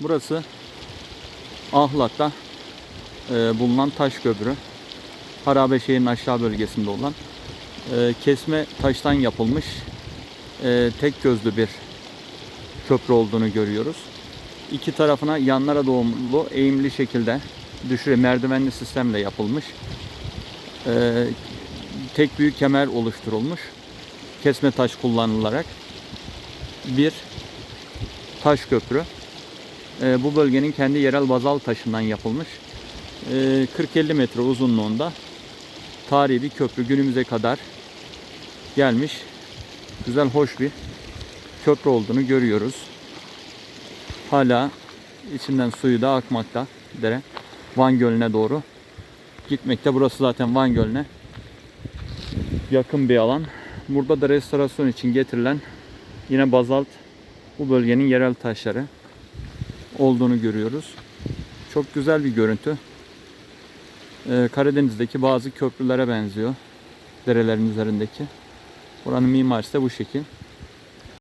Burası Ahlat'ta e, bulunan taş köprü. Harabeşehir'in aşağı bölgesinde olan e, kesme taştan yapılmış e, tek gözlü bir köprü olduğunu görüyoruz. İki tarafına yanlara doğumlu eğimli şekilde düşüre merdivenli sistemle yapılmış. Tek büyük kemer oluşturulmuş. Kesme taş kullanılarak bir taş köprü. E, bu bölgenin kendi yerel bazalt taşından yapılmış. E, 40-50 metre uzunluğunda tarihi bir köprü günümüze kadar gelmiş. Güzel, hoş bir köprü olduğunu görüyoruz. Hala içinden suyu da akmakta dere. Van Gölü'ne doğru gitmekte. Burası zaten Van Gölü'ne yakın bir alan. Burada da restorasyon için getirilen yine bazalt bu bölgenin yerel taşları olduğunu görüyoruz. Çok güzel bir görüntü. Ee, Karadeniz'deki bazı köprülere benziyor. Derelerin üzerindeki. Buranın mimarisi de bu şekil.